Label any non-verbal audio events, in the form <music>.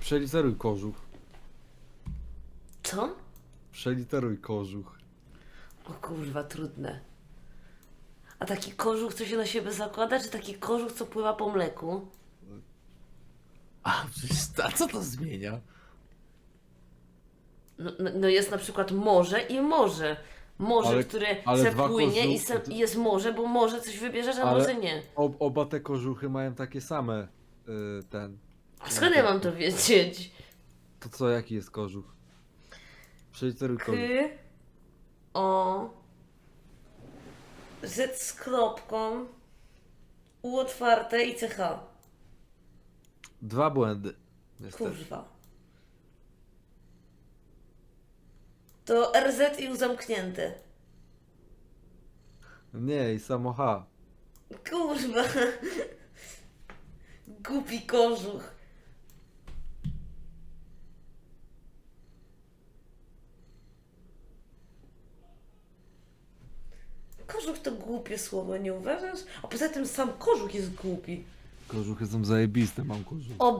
Przeliteruj kożuch. Co? Przeliteruj kożuch. O kurwa, trudne. A taki kożuch, co się na siebie zakłada, czy taki kożuch, co pływa po mleku? A, przecież, a co to zmienia? No, no- no jest na przykład morze i morze. Morze, Ale- które ale se dwa płynie i, se, i jest morze, bo morze coś wybierze, a Ale- morze nie. Ob, oba te kożuchy mają takie same. y, ten. A skąd ja mam to wiedzieć? To co, jaki jest kożuch? Przeliteruj K, kożuch. O, Z z kropką, U otwarte i CH. Dwa błędy. Niestety. Kurwa. To RZ i U zamknięte. Nie, i samo H. Kurwa. <laughs> Głupi kożuch. Kożuch to głupie słowo, nie uważasz? A poza tym sam kożuch jest głupi. Kożuchy są zajebiste, mam kożuch. O